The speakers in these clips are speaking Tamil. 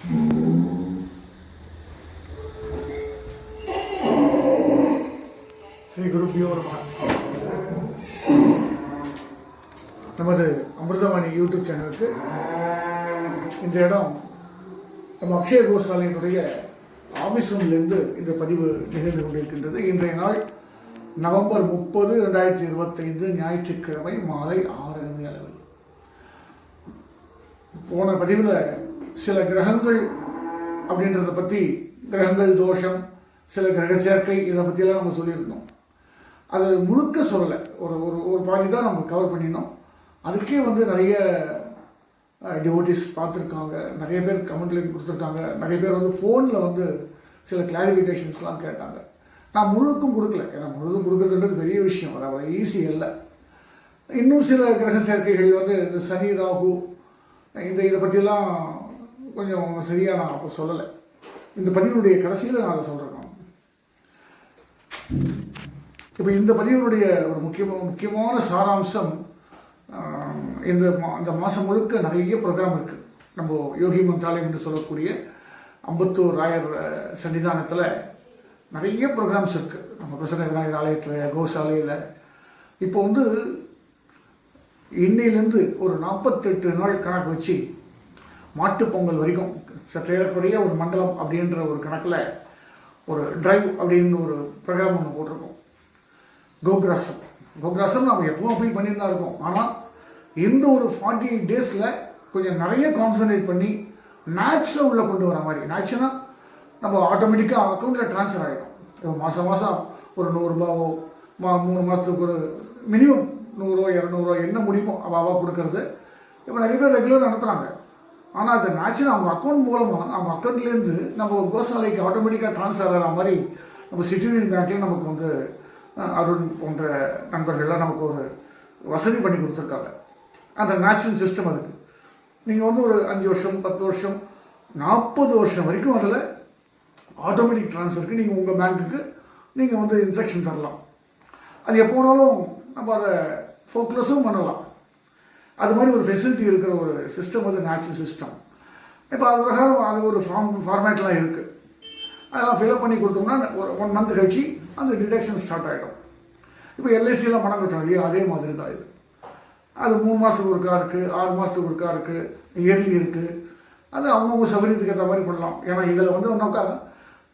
ஸ்ரீ குருப்பியோ நமது அமிர்தவாணி யூடியூப் சேனலுக்கு இந்த இடம் நம்ம அக்ஷய கோசாலையினுடைய ஆஃபீஸ் ரூம்லேருந்து இந்த பதிவு நிகழ்ந்து கொண்டிருக்கின்றது. இன்றைய நாள் நவம்பர் முப்பது ரெண்டாயிரத்தி இருபத்தைந்து ஞாயிற்றுக்கிழமை மாலை ஆறு மணி அளவில். போன பதிவில் சில கிரகங்கள் அப்படின்றத பற்றி கிரகங்கள் தோஷம் சில கிரக சேர்க்கை இதை பற்றியெல்லாம் நம்ம சொல்லியிருந்தோம். அது முழுக்க சொல்லலை. ஒரு ஒரு ஒரு பாதி தான் நம்ம கவர் பண்ணியிருந்தோம். அதுக்கே வந்து நிறைய டிவோட்டிஸ் பார்த்துருக்காங்க. நிறைய பேர் கமெண்ட்ல கொடுத்துருக்காங்க. நிறைய பேர் வந்து ஃபோனில் வந்து சில கிளாரிஃபிகேஷன்ஸ்லாம் கேட்டாங்க. நான் முழுக்கும் கொடுக்கல. ஏன்னா முழுதும் கொடுக்குறதுன்றது பெரிய விஷயம். அது அவ்வளோ ஈஸி இல்லை இன்னும் சில கிரக சேர்க்கைகள் வந்து இந்த சனி ராகு இந்த இதை பற்றிலாம் கொஞ்சம் சரியாக நான் அப்போ சொல்லலை. இந்த பதிவுடைய கடைசியில் நான் அதை சொல்கிறேன் இப்போ இந்த பதிவினுடைய ஒரு முக்கிய முக்கியமான சாராம்சம் இந்த மா இந்த மாதம் முழுக்க நிறைய ப்ரோக்ராம் இருக்குது நம்ம யோகி மந்திராலயம் என்று சொல்லக்கூடிய அம்பத்தூர் ராயர் சன்னிதானத்தில் நிறைய ப்ரோக்ராம்ஸ் இருக்குது நம்ம பிரசன்ன விநாயகர் ஆலயத்தில் கோசாலையில் இப்போ வந்து இன்னையிலேருந்து ஒரு நாற்பத்தெட்டு நாள் கணக்கு வச்சு மாட்டுப் பொங்கல் வரைக்கும் சற்றேறக்குறைய ஒரு மண்டலம் அப்படின்ற ஒரு கணக்கில் ஒரு டிரைவ் அப்படின்னு ஒரு ப்ரோக்ராம் ஒன்று போட்டிருக்கோம். கோக்ராசம் கோக்ராசம் நம்ம எப்பவும் போய் பண்ணியிருந்தா இருக்கோம். ஆனால் இந்த ஒரு ஃபார்ட்டி எயிட் டேஸில் கொஞ்சம் நிறைய கான்சன்ட்ரேட் பண்ணி நேச்சுரல் உள்ளே கொண்டு வர மாதிரி. நேச்சுரலாக நம்ம ஆட்டோமேட்டிக்காக அக்கௌண்ட்டில் ட்ரான்ஸ்ஃபர் ஆகிடும் இப்போ மாதம் மாதம் ஒரு நூறுரூபாவோ மா மூணு மாதத்துக்கு ஒரு மினிமம் நூறுரூவா இரநூறுவா என்ன முடியுமோ அவாவா கொடுக்கறது. இப்போ நிறைய பேர் ரெகுலர் அனுப்புகிறாங்க ஆனால் அந்த நேச்சுரல் அவங்க அக்கௌண்ட் மூலமாக அவங்க அக்கௌண்ட்லேருந்து நம்ம கோசாலைக்கு ஆட்டோமேட்டிக்காக ட்ரான்ஸ்ஃபர் ஆகிற மாதிரி நம்ம சிட்டியூனியன் பேங்க்லேயும் நமக்கு வந்து அருண் போன்ற நண்பர்கள்லாம் நமக்கு ஒரு வசதி பண்ணி கொடுத்துருக்காங்க. அந்த நேச்சுரல் சிஸ்டம் அதுக்கு. நீங்கள் வந்து ஒரு அஞ்சு வருஷம் பத்து வருஷம் நாற்பது வருஷம் வரைக்கும் அதில் ஆட்டோமேட்டிக் ட்ரான்ஸ்ஃபருக்கு நீங்கள் உங்கள் பேங்க்குக்கு நீங்கள் வந்து இன்ஸ்ட்ரக்ஷன் தரலாம். அது எப்போனாலும் நம்ம அதை ஃபோக்கலஸும் பண்ணலாம். அது மாதிரி ஒரு ஃபெசிலிட்டி இருக்கிற ஒரு சிஸ்டம் வந்து நேச்சுரல் சிஸ்டம் இப்போ அது பிரகாரம் அது ஒரு ஃபார்ம் ஃபார்மேட்லாம் இருக்குது அதெல்லாம் ஃபில்அப் பண்ணி கொடுத்தோம்னா ஒரு ஒன் மந்த் கழிச்சு அந்த டிடக்ஷன் ஸ்டார்ட் ஆகிடும் இப்போ எல்ஐசியில் பணம் கட்டணும் இல்லையா அதே மாதிரி தான் இது. அது மூணு மாதத்துக்கு ஒருக்கா இருக்குது ஆறு மாதத்துக்கு ஒருக்கா இருக்குது இயர்லி இருக்குது அது அவங்கவுங்க சௌகரியத்துக்கு ஏற்ற மாதிரி பண்ணலாம். ஏன்னா இதில் வந்து நோக்கா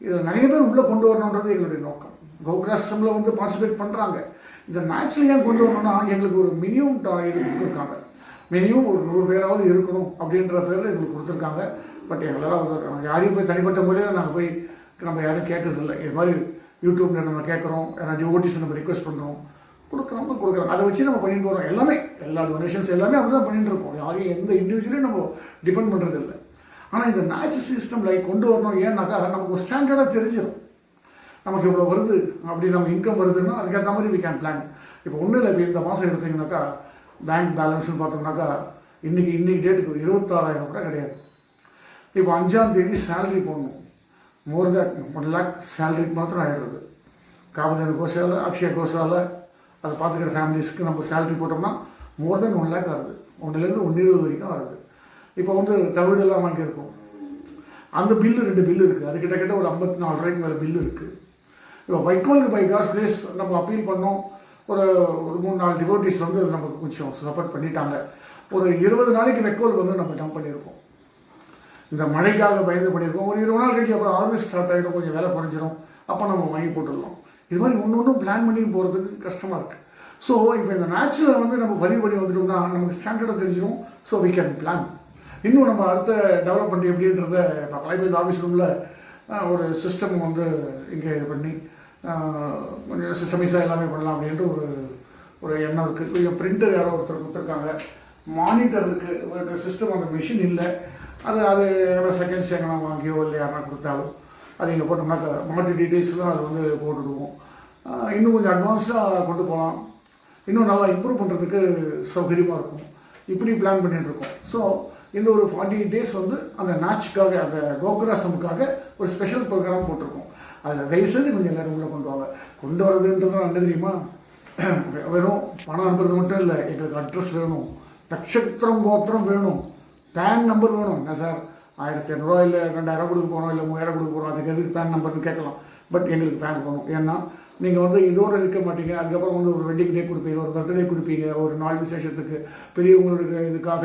இதில் நிறைய பேர் உள்ளே கொண்டு வரணுன்றது எங்களுடைய நோக்கம். கோகுராசிரமில் வந்து பார்ட்டிசிபேட் பண்ணுறாங்க இந்த மேட்ச்சில் ஏன் கொண்டு வரணும்னா எங்களுக்கு ஒரு மினிமம் இது கொடுத்துருக்காங்க. மினிமம் ஒரு நூறு பேராவது இருக்கணும் அப்படின்ற பேரில் எங்களுக்கு கொடுத்துருக்காங்க. பட் எங்களால் வந்து நாங்கள் யாரையும் போய் தனிப்பட்ட முறையில் நாங்கள் போய் நம்ம யாரும் கேட்கறதில்ல இது மாதிரி யூடியூப்பில் நம்ம கேட்குறோம் யாராவது ஓட்டிஸ் நம்ம ரிக்வெஸ்ட் பண்ணுறோம் கொடுக்குறவங்க கொடுக்குறோம் அதை வச்சு நம்ம பண்ணிட்டு வரோம். எல்லாமே எல்லா டொனேஷன்ஸ் எல்லாமே அப்படி தான் பண்ணிட்டு இருக்கோம். யாரையும் எந்த இண்டிவிஜுவலையும் நம்ம டிபெண்ட் பண்ணுறது இல்லை ஆனால் இந்த நேச்சுரல் சிஸ்டம் லைக் கொண்டு வரணும் ஏன்னாக்கா நமக்கு ஒரு ஸ்டாண்டர்டாக தெரிஞ்சிடும் நமக்கு இவ்வளோ வருது அப்படி நம்ம இன்கம் வருதுன்னா அதுக்கேற்ற மாதிரி வி கேன் பிளான் இப்போ ஒன்றும் இல்லை இப்போ இந்த மாதம் எடுத்தீங்கன்னாக்கா பேங்க் பேலன்ஸ்னு பார்த்தோம்னாக்கா இன்றைக்கி இன்றைக்கி டேட்டுக்கு இருபத்தாறாயிரம் கூட கிடையாது. இப்போ அஞ்சாம் தேதி சேலரி போடணும். மோர் தேட் ஒன் லேக் சேலரிக்கு மாத்திரம் ஆகிடுறது காவல்துறை கோஷால அக்ஷய கோஷால அதை பார்த்துக்கிற ஃபேமிலிஸ்க்கு நம்ம சேலரி போட்டோம்னா மோர் தென் ஒன் லேக் ஆகுது. ஒன்றுலேருந்து ஒன்று இருபது வரைக்கும் வருது இப்போ வந்து தவிடு எல்லாம் வாங்கி இருக்கும். அந்த பில்லு ரெண்டு பில்லு இருக்குது அது கிட்டத்தட்ட ஒரு ஐம்பத்தி நாலு ரூபாய்க்கு மேலே பில்லு இருக்குது இப்போ வைக்கோலுக்கு பை காஸ் கிரேஸ் நம்ம அப்பீல் பண்ணோம். ஒரு ஒரு மூணு நாலு டிவோட்டிஸ் வந்து நமக்கு கொஞ்சம் சப்போர்ட் பண்ணிட்டாங்க. ஒரு இருபது நாளைக்கு நெக்கோல் வந்து நம்ம டம்ப் பண்ணியிருக்கோம் இந்த மழைக்காக பயந்து பண்ணியிருக்கோம் ஒரு இருபது நாள் கழிச்சு அப்புறம் ஹார்வெஸ்ட் ஸ்டார்ட் ஆகிடும் கொஞ்சம் வேலை குறைஞ்சிரும். அப்போ நம்ம வாங்கி போட்டுடலாம். இது மாதிரி ஒன்று ஒன்றும் பிளான் பண்ணி போகிறதுக்கு கஷ்டமாக இருக்குது ஸோ இப்போ இந்த நேச்சுரலை வந்து நம்ம பதிவு பண்ணி வந்துட்டோம்னா நமக்கு ஸ்டாண்டர்டாக தெரிஞ்சிடும் ஸோ வி கேன் பிளான் இன்னும் நம்ம அடுத்த டெவலப்மெண்ட் எப்படின்றத நான் கலைப்பதி ஆஃபீஸ் ரூமில் ஒரு சிஸ்டம் வந்து இங்கே இது பண்ணி கொஞ்சம் சிஸ்டமைஸாக எல்லாமே பண்ணலாம் அப்படின்ட்டு ஒரு ஒரு எண்ணம் இருக்குது கொஞ்சம் பிரிண்டர் யாரோ ஒருத்தர் கொடுத்துருக்காங்க. மானிட்டர் இருக்குது சிஸ்டம் அந்த மிஷின் இல்லை. அது அது எவ்வளோ செகண்ட்ஸ் எங்கன்னா வாங்கியோ இல்லை யாருனா கொடுத்தாலும். அது இங்கே போட்டோம்னாக்கா மாட்டு டீட்டெயில்ஸ்லாம் அது வந்து போட்டுடுவோம். இன்னும் கொஞ்சம் அட்வான்ஸ்டாக கொண்டு போகலாம். இன்னும் நல்லா இம்ப்ரூவ் பண்ணுறதுக்கு சௌகரியமாக இருக்கும். இப்படி பிளான் பண்ணிட்டு இருக்கோம். ஸோ இந்த ஒரு ஃபார்ட்டி டேஸ் வந்து அந்த நாச்சுக்காக அந்த கோகுராசமுக்காக ஒரு ஸ்பெஷல் ப்ரோக்ராம் போட்டிருக்கோம். அதில் தயவுசெய்து கொஞ்சம் நேரம் உள்ளே கொண்டு வாங்க. கொண்டு வரதுன்றது என்ன தெரியுமா? வெறும் பணம் அனுப்புறது மட்டும் இல்லை எங்களுக்கு அட்ரஸ் வேணும். நட்சத்திரம் கோத்திரம் வேணும். பேன் நம்பர் வேணும். என்ன சார் ஆயிரத்தி இரநூறுவா இல்லை ரெண்டாயிரம் கொடுக்க போகிறோம் இல்லை மூவாயிரம் கொடுக்க போகிறோம் அதுக்கு எதுக்கு பேன் நம்பர்னு கேட்கலாம். பட் எங்களுக்கு பேன் போகணும் ஏன்னா நீங்கள் வந்து இதோடு இருக்க மாட்டீங்க. அதுக்கப்புறம் வந்து ஒரு வெட்டிங் டே கொடுப்பீங்க ஒரு பர்த்டே கொடுப்பீங்க ஒரு நாள் விசேஷத்துக்கு பெரியவங்களுக்கு இதுக்காக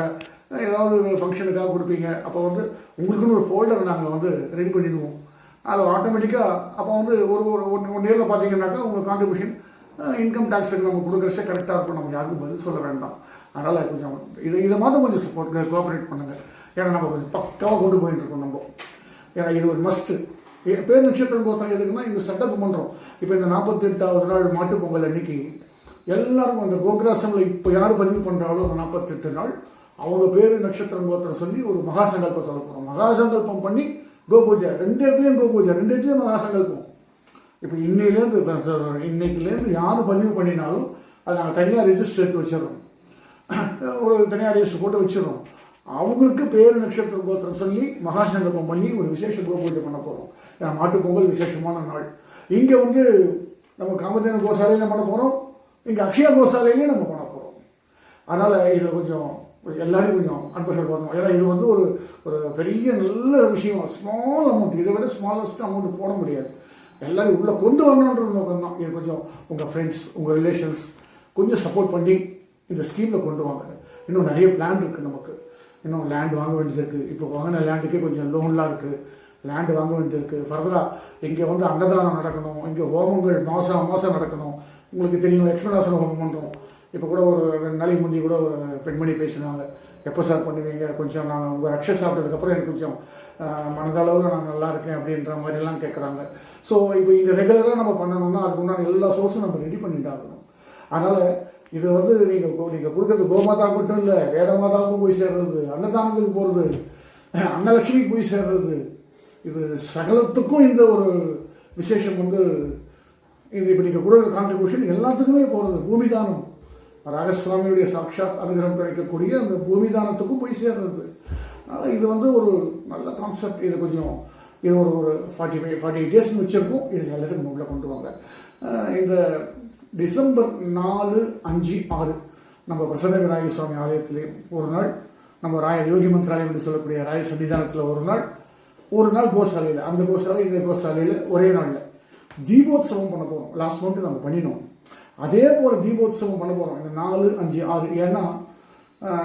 ஏதாவது ஒரு ஃபங்க்ஷனுக்காக கொடுப்பீங்க. அப்போ வந்து உங்களுக்குன்னு ஒரு ஃபோல்டர் நாங்கள் வந்து ரெடி பண்ணிடுவோம். அதில் ஆட்டோமேட்டிக்காக அப்போ வந்து ஒரு ஒரு ஒன் ஒன் இயரில் பார்த்தீங்கன்னாக்கா உங்கள் கான்ட்ரிபியூஷன் இன்கம் டேக்ஸுக்கு நம்ம கொடுக்குறச்சே கரெக்டாக இருக்கும். நம்ம யாருக்கும் பதில் சொல்ல வேண்டாம். அதனால் கொஞ்சம் இதை இதை மாதிரி கொஞ்சம் சப்போர்ட் கோஆப்ரேட் பண்ணுங்கள் ஏன்னா நம்ம கொஞ்சம் பக்காவாக கொண்டு போயிட்டு இருக்கோம் நம்ம. ஏன்னா இது ஒரு மஸ்ட்டு பேர் நட்சத்திரம் கோத்திரம் எதுக்குன்னா இங்கே செட்டப் பண்ணுறோம் இப்போ இந்த நாற்பத்தெட்டாவது நாள் மாட்டுப் பொங்கல் அன்னைக்கு எல்லாருக்கும் அந்த கோகுராசமில் இப்போ யார் பதிவு பண்ணுறாலோ அந்த நாற்பத்தெட்டு நாள் அவங்க பேர் நட்சத்திரம் கோத்திரம் சொல்லி ஒரு மகாசங்கல்பம் சொல்ல போகிறோம் மகா சங்கல்பம் பண்ணி கோபூஜை. ரெண்டு இடத்துலையும் கோபூஜை. ரெண்டு இடத்துலையும் மகா சங்கல்பம் இப்போ இன்னையிலேருந்து இன்னைக்குலேருந்து யார் பதிவு பண்ணினாலும் அதை நாங்கள் தனியாக ரிஜிஸ்டர் எடுத்து வச்சிடறோம். ஒரு தனியாக ரெஜிஸ்டர் போட்டு வச்சிடறோம். அவங்களுக்கு பேரு நட்சத்திர கோத்திரம் சொல்லி மகாசங்கல்பம் பண்ணி ஒரு விசேஷ கோபூஜை பண்ண போகிறோம் ஏன்னா மாட்டுப்பொங்கல் விசேஷமான நாள். இங்கே வந்து நம்ம காமதேன கோசாலையில் பண்ண போகிறோம் இங்கே அக்ஷயா கோசாலையிலையும் நம்ம பண்ண போகிறோம் அதனால் இதில் கொஞ்சம் எல்லாரையும் கொஞ்சம் அன்பர்கள் வரணும் ஏன்னா இது வந்து ஒரு ஒரு பெரிய நல்ல விஷயம். ஸ்மால் அமௌண்ட் இதை விட ஸ்மாலஸ்ட் அமௌண்ட் போட முடியாது. எல்லாரும் உள்ளே கொண்டு வரணுன்றது நோக்கம் தான். இது கொஞ்சம் உங்கள் ஃப்ரெண்ட்ஸ் உங்கள் ரிலேஷன்ஸ் கொஞ்சம் சப்போர்ட் பண்ணி இந்த ஸ்கீமில் கொண்டு வாங்க. இன்னும் நிறைய பிளான் இருக்குது நமக்கு. இன்னும் லேண்ட் வாங்க வேண்டியது இருக்குது இப்போ வாங்கின லேண்டுக்கே கொஞ்சம் லோன்லாம் இருக்குது லேண்டு வாங்க வேண்டியது இருக்குது ஃபர்தராக இங்கே வந்து அன்னதானம் நடக்கணும். இங்கே ஹோமங்கள் மாதம் மாதம் நடக்கணும். உங்களுக்கு தெரியும் லக்ஷ்மணாசன ஹோமம் பண்ணுறோம் இப்போ கூட ஒரு ரெண்டு நாளைக்கு முந்தி கூட ஒரு பெண்மணி பேசினாங்க. எப்போ சார் பண்ணுவீங்க? கொஞ்சம் நாங்கள் உங்கள் ரக்ஷ சாப்பிட்டதுக்கப்புறம் எனக்கு கொஞ்சம் மனதளவில் நான் நல்லா இருக்கேன் அப்படின்ற மாதிரிலாம் கேட்குறாங்க ஸோ இப்போ இது ரெகுலராக நம்ம பண்ணணும்னா அதுக்கு உண்டான எல்லா சோர்ஸும் நம்ம ரெடி பண்ணிட்டாகணும் அதனால் இது வந்து நீங்கள் நீங்கள் கொடுக்குறது கோமாதா மட்டும் இல்லை வேத மாதாவுக்கும் போய் சேர்றது அன்னதானத்துக்கு போகிறது அன்னலட்சுமிக்கு போய் சேர்றது. இது சகலத்துக்கும் இந்த ஒரு விசேஷம் வந்து இது இப்போ நீங்கள் கொடுக்குற கான்ட்ரிபியூஷன் எல்லாத்துக்குமே போகிறது பூமி தானம் ராகசுவாமியுடைய சாட்சாத் அனுகிரகம் கிடைக்கக்கூடிய அந்த பூமிதானத்துக்கும் போய் சேர்றது. அதனால் இது வந்து ஒரு நல்ல கான்செப்ட் இது கொஞ்சம் இது ஒரு ஒரு ஃபார்ட்டி ஃபைவ் ஃபார்ட்டி எயிட் டேஸ்னு வச்சிருக்கோம். இது எல்லாத்தையும் உள்ளே கொண்டு வாங்க. இந்த டிசம்பர் நாலு அஞ்சு ஆறு நம்ம பிரசன்ன விநாயகர் சுவாமி ஆலயத்திலே ஒரு நாள் நம்ம ராய யோகி மந்திராலயம் என்று சொல்லக்கூடிய ராய சன்னிதானத்தில் ஒரு நாள் ஒரு நாள் கோசாலையில் அந்த கோசாலை இந்த கோசாலையில் ஒரே நாளில் தீபோத்சவம் பண்ண போகிறோம் லாஸ்ட் மந்த் நம்ம பண்ணினோம். அதே போல் தீபோத்சவம் பண்ண போகிறோம் இந்த நாலு அஞ்சு ஆறு ஏன்னா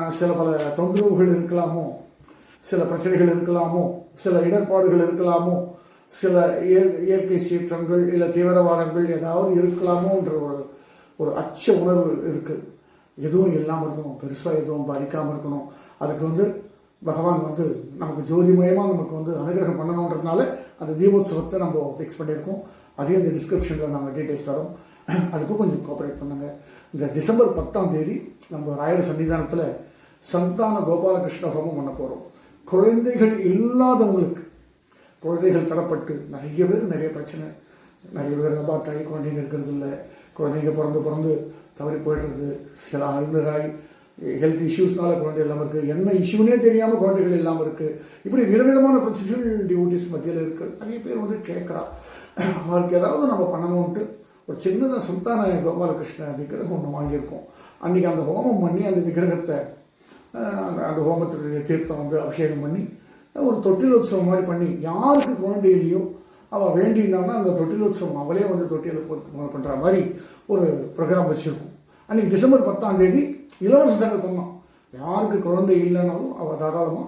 சில பல தொந்தரவுகள் இருக்கலாமோ? சில பிரச்சனைகள் இருக்கலாமோ? சில இடர்பாடுகள் இருக்கலாமோ? சில இய- இயற்கை சீற்றங்கள் இல்லை தீவிரவாதங்கள் ஏதாவது இருக்கலாமோன்ற ஒரு ஒரு அச்ச உணர்வு இருக்குது எதுவும் இல்லாமல் இருக்கணும். பெருசாக எதுவும் பாதிக்காமல் இருக்கணும். அதுக்கு வந்து பகவான் வந்து நமக்கு ஜோதிமயமாக நமக்கு வந்து அனுகிரகம் பண்ணணுன்றதுனால அந்த தீபோத்சவத்தை நம்ம ஃபிக்ஸ் பண்ணியிருக்கோம். அதே இந்த டிஸ்கிரிப்ஷனில் நாங்கள் டீட்டெயில்ஸ் தரோம். அதுக்கும் கொஞ்சம் கோஆப்ரேட் பண்ணுங்கள் இந்த டிசம்பர் பத்தாம் தேதி நம்ம ராயர் சன்னிதானத்தில் சந்தான கோபாலகிருஷ்ண ஹோமம் பண்ண போகிறோம் குழந்தைகள் இல்லாதவங்களுக்கு குழந்தைகள் தரப்பட்டு நிறைய பேர் நிறைய பிரச்சனை. நிறைய பேர் அபார்ட் ஆகி குழந்தைங்க இருக்கிறது இல்லை. குழந்தைங்க பிறந்து பிறந்து தவறி போயிடுறது. சில ஆய்வுகளாய் ஹெல்த் இஷ்யூஸ்னால குழந்தை இல்லாமல் இருக்குது என்ன இஷ்யூனே தெரியாமல் குழந்தைகள் இல்லாமல் இருக்குது இப்படி விதவிதமான பிரச்சனைகள் டியூட்டிஸ் மத்தியில் இருக்குது நிறைய பேர் வந்து கேட்குறா அவருக்கு ஏதாவது நம்ம பண்ணணும்ன்ட்டு ஒரு சின்னதாக சுல்தான கோபாலகிருஷ்ண விக்கிரகம் ஒன்று வாங்கியிருக்கோம். அன்றைக்கி அந்த ஹோமம் பண்ணி அந்த விக்கிரகத்தை அந்த அந்த ஹோமத்துடைய தீர்த்தம் வந்து அபிஷேகம் பண்ணி ஒரு தொட்டிலோத்சவம் மாதிரி பண்ணி யாருக்கு குழந்தை இல்லையோ அவள் வேண்டினான்னா அந்த தொட்டிலோத்சவம் அவளே வந்து தொட்டியில் பண்ணுற மாதிரி ஒரு ப்ரோக்ராம் வச்சுருக்கோம். அன்றைக்கி டிசம்பர் பத்தாம் தேதி இலவச சங்கல்பம் தான். யாருக்கு குழந்தை இல்லைனாலும் அவள் தாராளமாக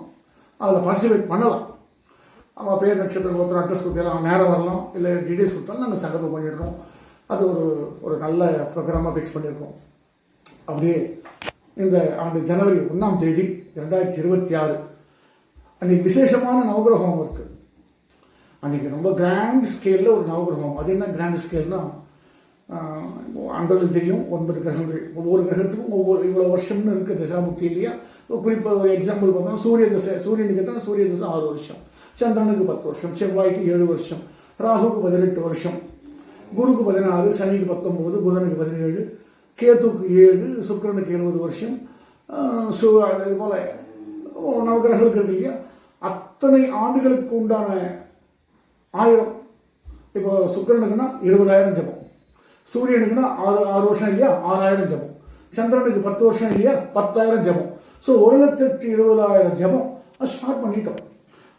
அதில் பார்ட்டிசிபேட் பண்ணலாம். அவள் பேர் நட்சத்திரம் ஒருத்தர் அட்ரஸ் கொடுத்தலாம் நேரம் வரலாம். இல்லை டீடைல்ஸ் கொடுத்தாலும் நாங்கள் சங்கல்பம் பண்ணிடுறோம். அது ஒரு ஒரு நல்ல ப்ரோக்ராமாக ஃபிக்ஸ் பண்ணியிருக்கோம் அப்படியே இந்த ஆண்டு ஜனவரி ஒன்றாம் தேதி ரெண்டாயிரத்தி இருபத்தி ஆறு அன்றைக்கி விசேஷமான நவகிரகம் இருக்குது அன்றைக்கி ரொம்ப கிராண்ட் ஸ்கேலில் ஒரு நவகிரகம். அது என்ன கிராண்ட் ஸ்கேல்னா அங்களுக்கு தெரியும் ஒன்பது கிரகங்கள். ஒவ்வொரு கிரகத்துக்கும் ஒவ்வொரு இவ்வளோ வருஷம்னு இருக்குது தசாமுக்தி இல்லையா? குறிப்பாக ஒரு எக்ஸாம்பிள் பார்த்தோம்னா சூரிய தசை சூரியனுக்கு எத்தனை சூரிய தசை ஆறு வருஷம். சந்திரனுக்கு பத்து வருஷம். செவ்வாய்க்கு ஏழு வருஷம். ராகுக்கு பதினெட்டு வருஷம். குருக்கு பதினாறு சனிக்கு பத்தொம்போது புதனுக்கு பதினேழு கேத்துக்கு ஏழு சுக்கரனுக்கு இருபது வருஷம் சு அதே போல் நவகிரகங்களுக்கு இருக்கு இல்லையா? அத்தனை ஆண்டுகளுக்கு உண்டான ஆயிரம். இப்போ சுக்கரனுக்குன்னா இருபதாயிரம் ஜபம். சூரியனுக்குன்னா ஆறு ஆறு வருஷம் இல்லையா? ஆறாயிரம் ஜபம். சந்திரனுக்கு பத்து வருஷம் இல்லையா? பத்தாயிரம் ஜபம். ஸோ ஒரு லட்சத்தி இருபதாயிரம் ஜபம். அது ஸ்டார்ட் பண்ணிட்டோம்.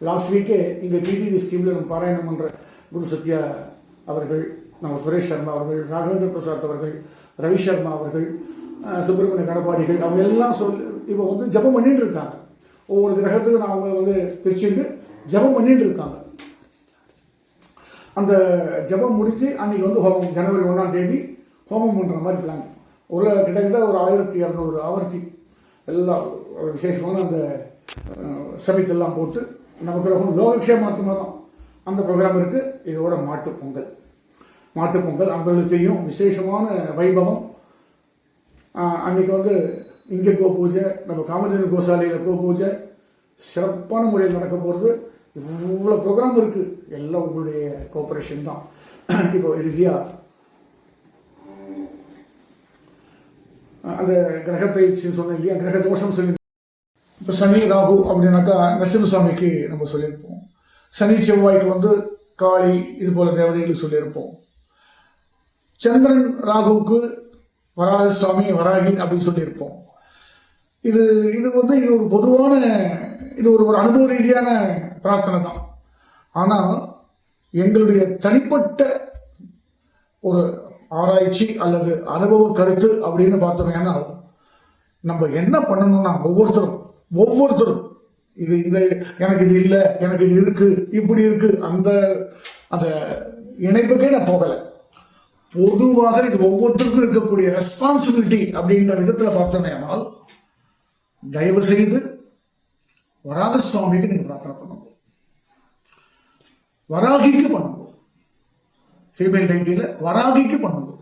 லாஸ்ட் வீக்கே இங்கே டிடிவி ஸ்கீமில் நம்ம பாராயணம் பண்ணுற குரு சத்யா அவர்கள் நம்ம சுரேஷ் சர்மா அவர்கள் ராகவேந்திர பிரசாத் அவர்கள் ரவி சர்மா அவர்கள் சுப்பிரமணிய கடப்பாடிகள் அவங்க எல்லாம் சொல் இப்போ வந்து ஜெபம் பண்ணிட்டு இருக்காங்க. ஒவ்வொரு கிரகத்துக்கும் நான் அவங்க வந்து பிரிச்சுட்டு ஜெபம் பண்ணிட்டு இருக்காங்க. அந்த ஜெபம் முடிஞ்சு அன்னைக்கு வந்து ஹோமம் ஜனவரி ஒன்றாம் தேதி ஹோமம் பண்ணுற மாதிரி பிளான் ஒரு கிட்டத்தட்ட ஒரு ஆயிரத்தி இரநூறு ஆவர்த்தி. எல்லாம் ஒரு விசேஷமான அந்த சமயத்தெல்லாம் போட்டு நமக்கு லோகக்ஷேமார்த்தமாக தான். அந்த ப்ரோக்ராம் இருக்குது இதோட மாட்டு பொங்கல். மாட்டுப்பொங்கல் பொங்கல் தெரியும் விசேஷமான வைபவம். ஆஹ் அன்னைக்கு வந்து இங்கே கோ பூஜை நம்ம காமதேனு கோசாலையில் கோ பூஜை. சிறப்பான முறையில் நடக்க போகிறது இவ்வளோ ப்ரோக்ராம் இருக்குது எல்லாம் உங்களுடைய கோஆப்ரேஷன் தான். இப்போ இறுதியாக அந்த கிரக பயிற்சி சொன்னேன் இல்லையா? கிரக தோஷம் சொல்லி. இப்போ சனி ராகு அப்படின்னாக்கா நரசிம்மசாமிக்கு நம்ம சொல்லியிருப்போம். சனி செவ்வாய்க்கு வந்து காளி இது போல தேவதைகளுக்கு சொல்லியிருப்போம். சந்திரன் ராகுவுக்கு வராக சுவாமி வராகின் அப்படின்னு சொல்லியிருப்போம். இது இது வந்து இது ஒரு பொதுவான இது ஒரு ஒரு அனுபவ ரீதியான பிரார்த்தனை தான். ஆனால் எங்களுடைய தனிப்பட்ட ஒரு ஆராய்ச்சி அல்லது அனுபவ கருத்து அப்படின்னு பார்த்தோம்னா நம்ம என்ன பண்ணணும்னா ஒவ்வொருத்தரும் ஒவ்வொருத்தரும் இது இந்த எனக்கு இது இல்லை எனக்கு இது இருக்கு இப்படி இருக்கு அந்த அந்த இணைப்புக்கே நான் போகலை. பொதுவாக இது ஒவ்வொருத்தருக்கும் இருக்கக்கூடிய ரெஸ்பான்சிபிலிட்டி அப்படின்ற விதத்தில் பார்த்தோமேனால் தயவு செய்து வராக சுவாமிக்கு நீங்க பிரார்த்தனை பண்ணுங்க. வராகிக்கு பண்ணுங்க. ஃபீமேல் டைட்டியில் வராகிக்கு பண்ணுங்க.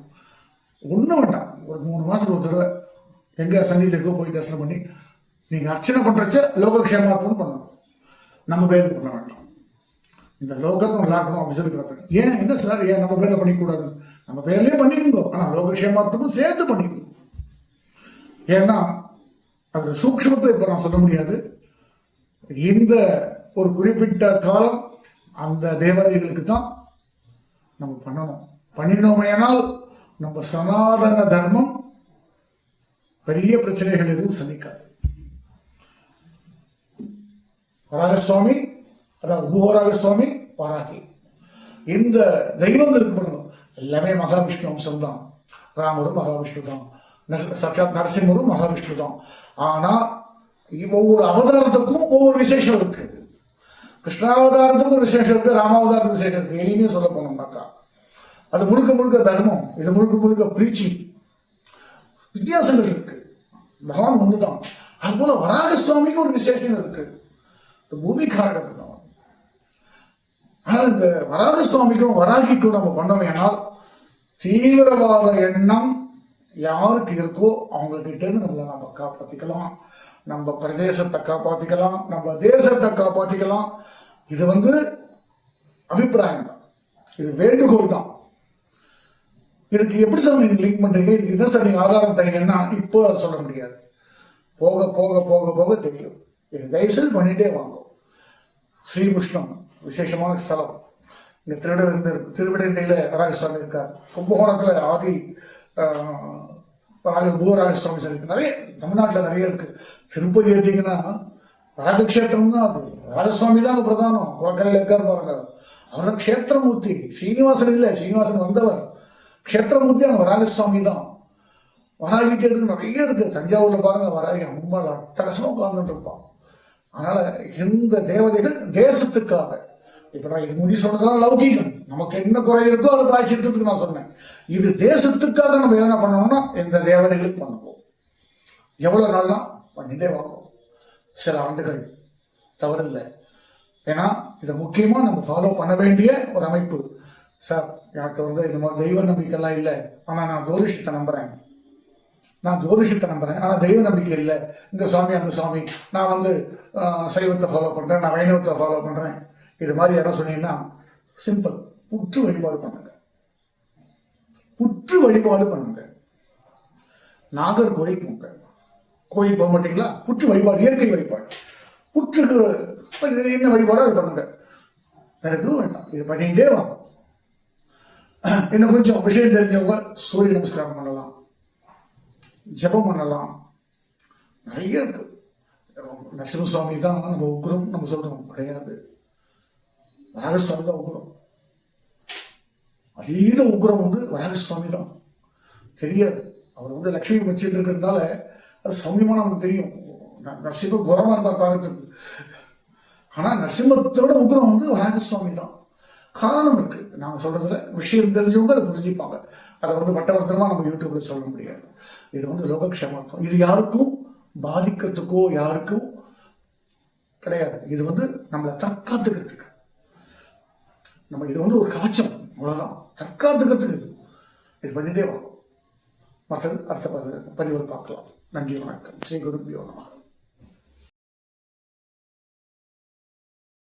ஒன்றும் வேண்டாம். ஒரு மூணு மாசத்துக்கு ஒரு தடவை எங்க சங்கீதத்துக்கோ போய் தரிசனம் பண்ணி நீங்க அர்ச்சனை பண்றச்ச லோகக்ஷேமார்த்தம் பண்ணணும் நம்ம பேருக்கு பண்ண வேண்டாம். இந்த லோகத்தை நல்லாக்கணும் அப்படின்னு சொல்லி பிரார்த்தனை ஏன்? என்ன சார்? ஏன்? நம்ம பேரில் பண்ணிக்கூடாது. நம்ம பேர்லயே பண்ணிக்கோங்க. லோக விஷயமாத்தமும் சேர்த்து பண்ணிக்கணும் ஏன்னா அது சூக்ஷ்மத்தை இப்போ நான் சொல்ல முடியாது. இந்த ஒரு குறிப்பிட்ட காலம் அந்த தேவதைகளுக்கு தான் நம்ம பண்ணணும். பண்ணினோமேனால் நம்ம சனாதன தர்மம் பெரிய பிரச்சனைகள் எதுவும் சந்திக்காது. வராகசுவாமி அதாவது பூவராக சுவாமி வராகி. இந்த தெய்வங்களுக்கு பண்ணணும் எல்லாமே மகாவிஷ்ணு அம்சம் தான் ராமரும் மகாவிஷ்ணு தான் நரச- சாட்சாத் நரசிம்மரும் மகாவிஷ்ணு தான் ஆனால் ஒவ்வொரு அவதாரத்துக்கும் ஒவ்வொரு விசேஷம் இருக்கு. கிருஷ்ணாவதாரத்துக்கும் விசேஷம் இருக்கு ராமாவதாரத்துக்கு விசேஷம் இருக்கு. எளிமையும் சொல்ல போனோம்னாக்கா அது முழுக்க முழுக்க தர்மம் இது முழுக்க முழுக்க பிரீச்சி. வித்தியாசங்கள் இருக்கு. பகவான் ஒண்ணுதான். அதுபோல வராக சுவாமிக்கு ஒரு விசேஷம் இருக்கு. பூமி காரணம் ஆனா இந்த வராத சுவாமிக்கும் வராகிக்கும் நம்ம பண்ணோமேனால் தீவிரவாத எண்ணம் யாருக்கு இருக்கோ அவங்க கிட்ட இருந்து நம்மளை நம்ம காப்பாத்திக்கலாம். நம்ம பிரதேசத்தை காப்பாத்திக்கலாம் நம்ம தேசத்தை காப்பாத்திக்கலாம். இது வந்து அபிப்பிராயம் தான். இது வேண்டுகோள் தான். இதுக்கு எப்படி சார் நீங்க லிங்க் பண்றீங்க? இதுக்கு என்ன சார் நீங்க ஆதாரம் தரீங்கன்னா இப்போ அதை சொல்ல முடியாது. போக போக போக போக தெரியும். இது தயவுசெய்து பண்ணிகிட்டே பண்ணிட்டே வாங்க. ஸ்ரீகிருஷ்ணம் விசேஷமான ஸ்தலம். இங்க திருவிடை திருவிடைந்தையில ராகசுவாமி இருக்கார். கும்பகோணத்தில் ஆதி ஆஹ், ராக சார் இருக்கு நிறைய தமிழ்நாட்டில் நிறைய இருக்கு. திருப்பதி எடுத்தீங்கன்னா ராகக்ஷேத்திரம் தான் அது. ராகசுவாமி தான் பிரதானம். குளக்கரையில் இருக்கார் பாருங்க. அவர் தான் க்ஷேத்திரமூர்த்தி ஸ்ரீனிவாசன் இல்லை ஸ்ரீனிவாசன் வந்தவர். கஷேத்திரமூர்த்தி அங்க ராகசுவாமி தான். வராகி கேட்டு நிறைய இருக்கு. தஞ்சாவூர்ல பாருங்க வராகி அம்பாள் அட்டகசமா உட்கார்ந்துட்டு இருப்பான். அதனால இந்த தேவதைகள் தேசத்துக்காக இப்ப நான் இது முடி சொன்னதெல்லாம் லௌகீகம். நமக்கு என்ன குறை இருக்கோ அது பிராய்ச்சித்தத்துக்கு நான் சொன்னேன். இது தேசத்துக்காக நம்ம எதனா பண்ணணும்னா இந்த தேவதைகளுக்கு பண்ணுவோம் எவ்வளவு நாள்னா? பண்ணிட்டே வாங்குவோம் சில ஆண்டுகள் தவறில்லை. ஏன்னா இதை முக்கியமா நம்ம ஃபாலோ பண்ண வேண்டிய ஒரு அமைப்பு. சார் எனக்கு வந்து இந்த மாதிரி தெய்வ நம்பிக்கைலாம் இல்லை. ஆனால் நான் ஜோதிஷத்தை நம்புறேன். நான் ஜோதிஷத்தை நம்புறேன். ஆனால் தெய்வ நம்பிக்கை இல்லை. இந்த சுவாமி அந்த சுவாமி. நான் வந்து சைவத்தை ஃபாலோ பண்ணுறேன் நான் வைணவத்தை ஃபாலோ பண்ணுறேன் இது மாதிரி யாரும் சொன்னீங்கன்னா சிம்பிள் புற்று வழிபாடு பண்ணுங்க. புற்று வழிபாடு பண்ணுங்க. நாகர்கோயில் போங்க. கோயில் போக மாட்டீங்களா? புற்று வழிபாடு இயற்கை வழிபாடு. புற்றுக்கு என்ன வழிபாடோ அதை பண்ணுங்க. வேற எதுவும் வேண்டாம். இது பண்ணிக்கிட்டே வாங்க. இன்னும் கொஞ்சம் விஷயம் தெரிஞ்சவங்க சூரிய நமஸ்காரம் பண்ணலாம். ஜெபம் பண்ணலாம். நிறைய இருக்கு. நரசிம்மசுவாமி தான் நம்ம உக்ரம் நம்ம சொல்றோம். கிடையாது. வராகசுவாமி தான் உக்ரம். அதீத உக்ரம் வந்து வராகசுவாமி தான் தெரியாது. அவர் வந்து லக்ஷ்மி வச்சுட்டு இருக்கிறதுனால அது சௌமியமாக நமக்கு தெரியும். ந- நரசிம்ம குரமா இருந்தார் பார்க்கறதுக்கு ஆனா நரசிம்மத்தோட உக்ரம் வந்து வராகசுவாமி தான் காரணம் இருக்கு. நாங்க சொல்றதுல விஷயம் தெரிஞ்சவங்க அதை புரிஞ்சுப்பாங்க. அதை வந்து வட்டவர்த்தனமா நம்ம யூடியூப்ல சொல்ல முடியாது. இது வந்து லோகக்ஷேமார்த்தம். இது யாருக்கும் பாதிக்கிறதுக்கோ யாருக்கும் கிடையாது. இது வந்து நம்மளை தற்காத்துக்கிறதுக்கு. நம்ம இது வந்து ஒரு கவச்சம் அவ்வளோதான் தற்காத்துக்கிறதுக்கு இது. இது பண்ணிகிட்டே வரும் மற்றது அடுத்த பதிவு பதிவில் பார்க்கலாம். நன்றி வணக்கம். ஸ்ரீ குருபியோ நமக்கு